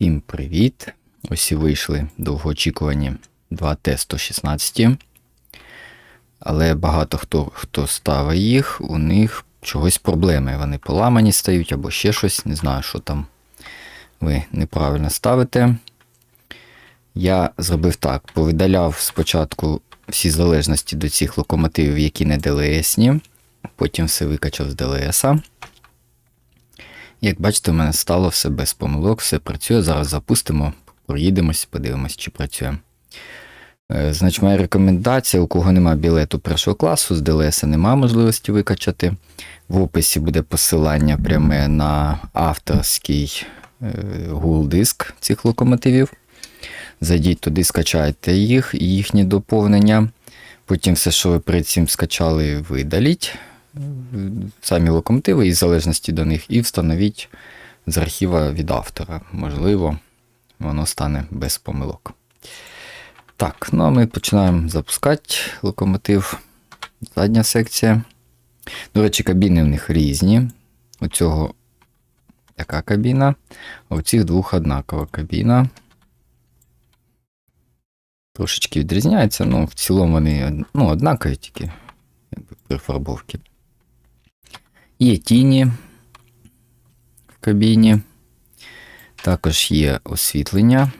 Всім привіт! Ось і вийшли довгоочікувані 2Т116. Але багато хто хто ставить їх, у них чогось проблеми. Вони поламані стають або ще щось. Не знаю, що там ви неправильно ставите. Я зробив так: повидаляв спочатку всі залежності до цих локомотивів, які не ДЛСні. Потім все викачав з ДЛСа. Як бачите, у мене стало все без помилок, все працює. Зараз запустимо, проїдемось, подивимось, чи працює. Е, Значить, моя рекомендація, у кого немає білету першого класу, з ДЛС немає можливості викачати. В описі буде посилання пряме на авторський е, Google диск цих локомотивів. Зайдіть туди, скачайте їх і їхні доповнення. Потім все, що ви перед цим скачали, видаліть самі локомотиви із залежності до них, і встановіть з архіва від автора. Можливо, воно стане без помилок. Так, ну а ми починаємо запускати локомотив. Задня секція. До речі, кабіни в них різні. У цього така кабіна, а у цих двох однакова кабіна. Трошечки відрізняється, ну в цілому вони ну, однакові тільки якби, при фарбовці. Є тіні в кабіні. Також є освітлення.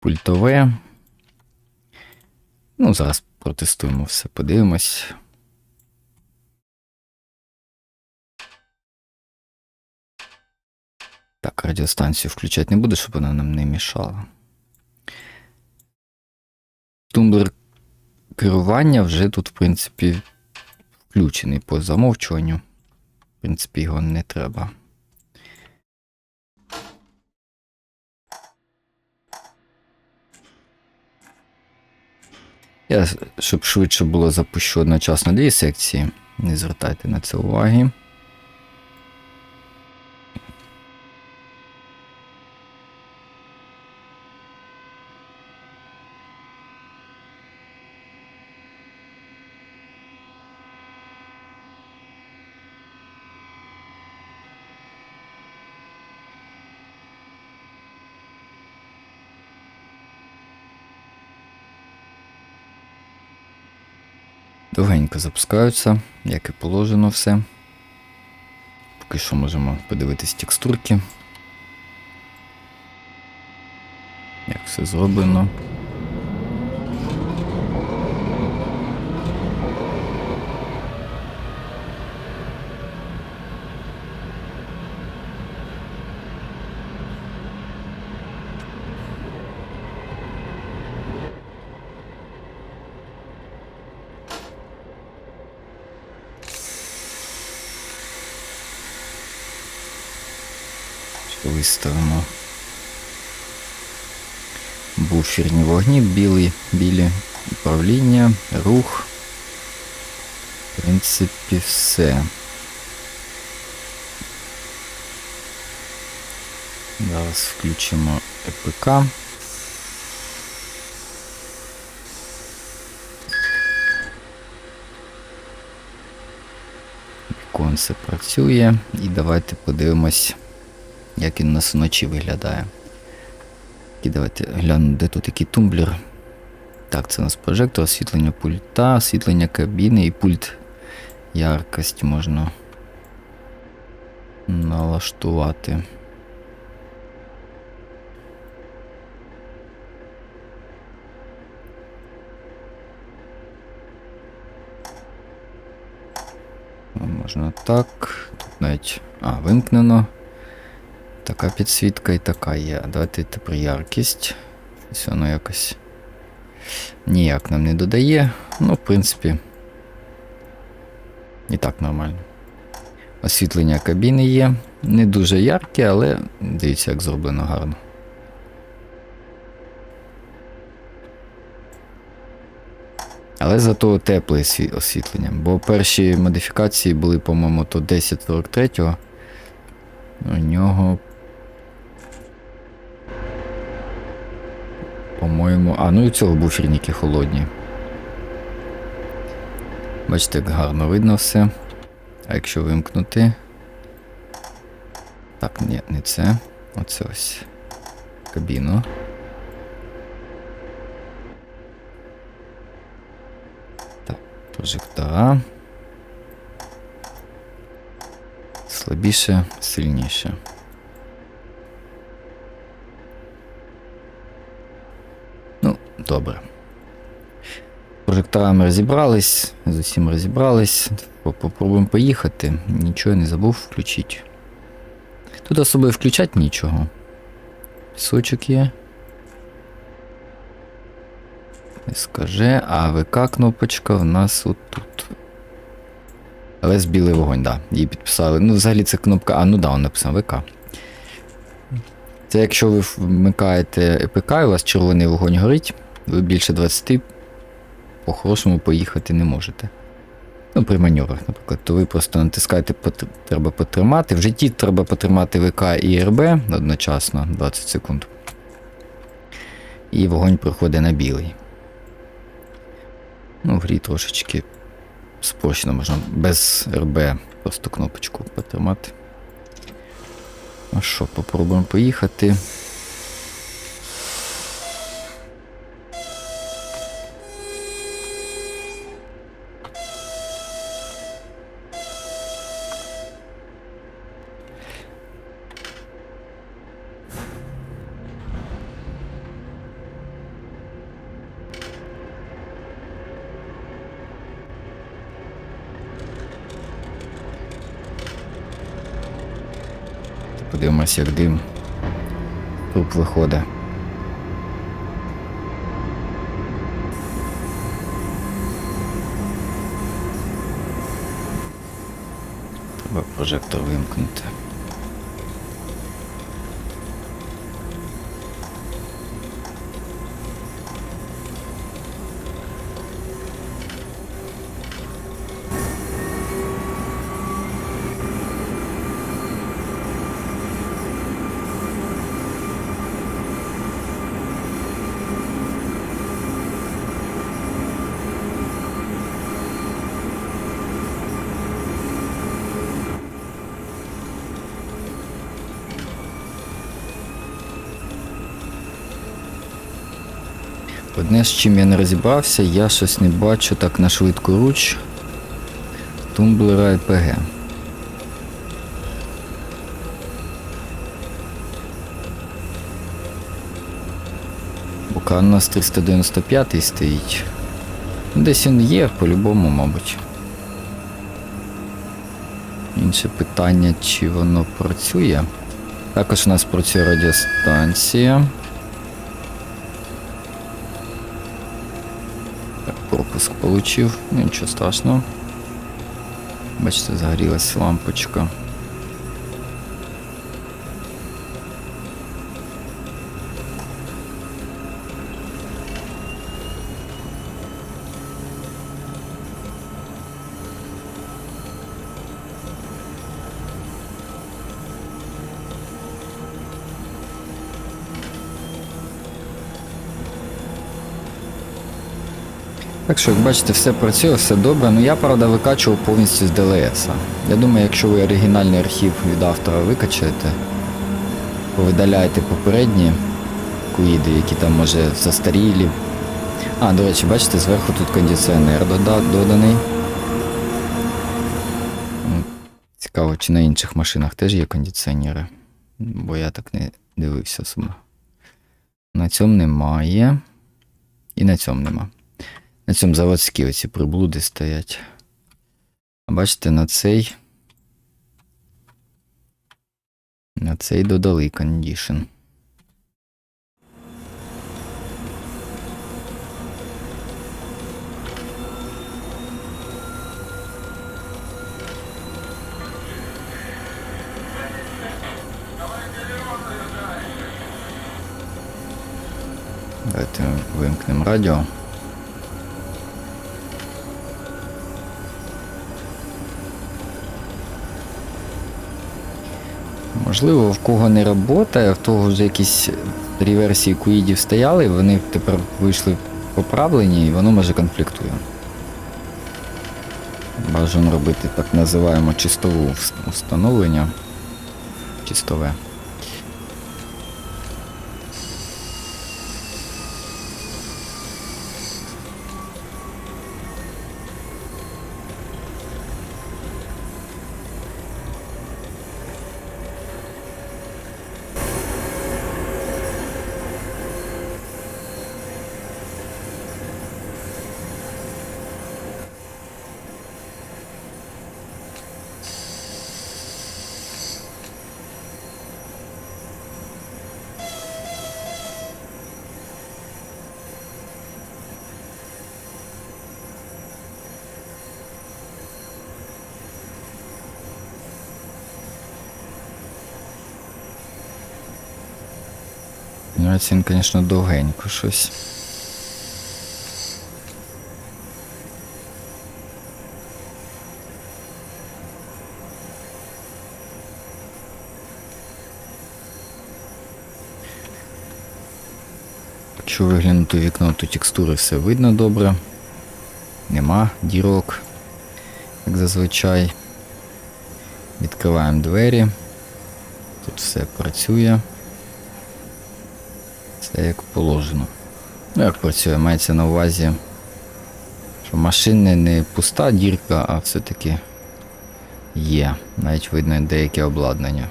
Пультове. Ну, зараз протестуємо все, подивимось. Так, радіостанцію включати не буду, щоб вона нам не мішала. Тумблер керування вже тут, в принципі, включений по замовчуванню. В принципі, його не треба. Я, щоб швидше було запущу одночасно дві секції. Не звертайте на це уваги. Довгенько запускаються, як і положено все. Поки що можемо подивитись текстурки. Як все зроблено. Виставимо буферні вогні, білі, білі управління, рух. В принципі, все. Зараз включимо ЕПК. Віконце працює. І давайте подивимось як він у нас вночі виглядає. І давайте глянемо, де тут який тумблер. Так, це у нас прожектор, освітлення пульта, освітлення кабіни і пульт. Яркость можна налаштувати. Можна так. Тут навіть. А, вимкнено. Така підсвітка і така є. Давайте тепер яркість. Щось воно якось ніяк нам не додає. Ну, в принципі, і так нормально. Освітлення кабіни є. Не дуже ярке, але дивіться, як зроблено гарно. Але зато тепле освітлення. Бо перші модифікації були, по-моєму, то 1043. У нього По-моєму. А, ну і у цього буферники холодні. Бачите, як гарно видно все. А якщо вимкнути. Так, ні, не це. Оце ось. Кабіну. Так, прожектора. Слабіше, сильніше. Ну, добре. Прожекторами розібрались, з усім розібрались. Попробуємо поїхати. Нічого я не забув включити. Тут особливо включати нічого. Пісочок є. Скаже, а ВК кнопочка в нас отут. Але білий вогонь, да. Її підписали. Ну, взагалі це кнопка. А, ну да, он написав ВК. Це якщо ви вмикаєте ЕПК і у вас червоний вогонь горить, ви більше 20 по-хорошому поїхати не можете. Ну, при маневрах, наприклад, то ви просто натискаєте, треба потримати. В житті треба потримати ВК і РБ одночасно 20 секунд. І вогонь проходить на білий. Ну, в грі трошечки спрощено можна без РБ просто кнопочку потримати. Ну що, попробуємо поїхати. Подивимось, як дим. Труп виходить. Прожектор вимкнути. Одне, з чим я не розібрався, я щось не бачу так на швидку руч тумблера ЕПГ. Бука у нас 395 стоїть. Десь він є, по-любому, мабуть. Інше питання, чи воно працює. Також у нас працює радіостанція. Так, пропуск получив, ну нічого страшного. Бачите, загорілась лампочка. Так що, як бачите, все працює, все добре. Ну я, правда, викачував повністю з ДЛС. Я думаю, якщо ви оригінальний архів від автора викачаєте, повидаляєте попередні куїди, які там може застарілі. А, до речі, бачите, зверху тут кондиціонер доданий. Цікаво, чи на інших машинах теж є кондиціонери. Бо я так не дивився особо. На цьому немає. І на цьому нема. На цьому заводські оці приблуди стоять. А бачите, на цей. На цей додали кондішн. Давайте вимкнемо радіо. Можливо, в кого не робота, в того вже якісь три версії куїдів стояли, вони тепер вийшли поправлені і воно може конфліктує. Бажано робити так називаємо чистову вс- встановлення. чистове. Ну, він, звісно, довгенько щось. Якщо виглянути вікно, то текстури все видно добре. Нема дірок, як зазвичай. Відкриваємо двері. Тут все працює. Все як положено. Ну, як працює, мається на увазі, що машини не пуста дірка, а все-таки є. Навіть видно деяке обладнання.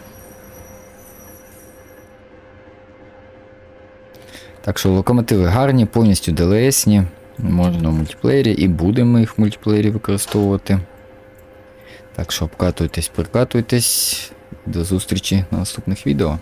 Так що локомотиви гарні, повністю ДЛСні, можна в мультиплеєрі і будемо їх в мультиплеєрі використовувати. Так що обкатуйтесь, прикатуйтесь. До зустрічі на наступних відео.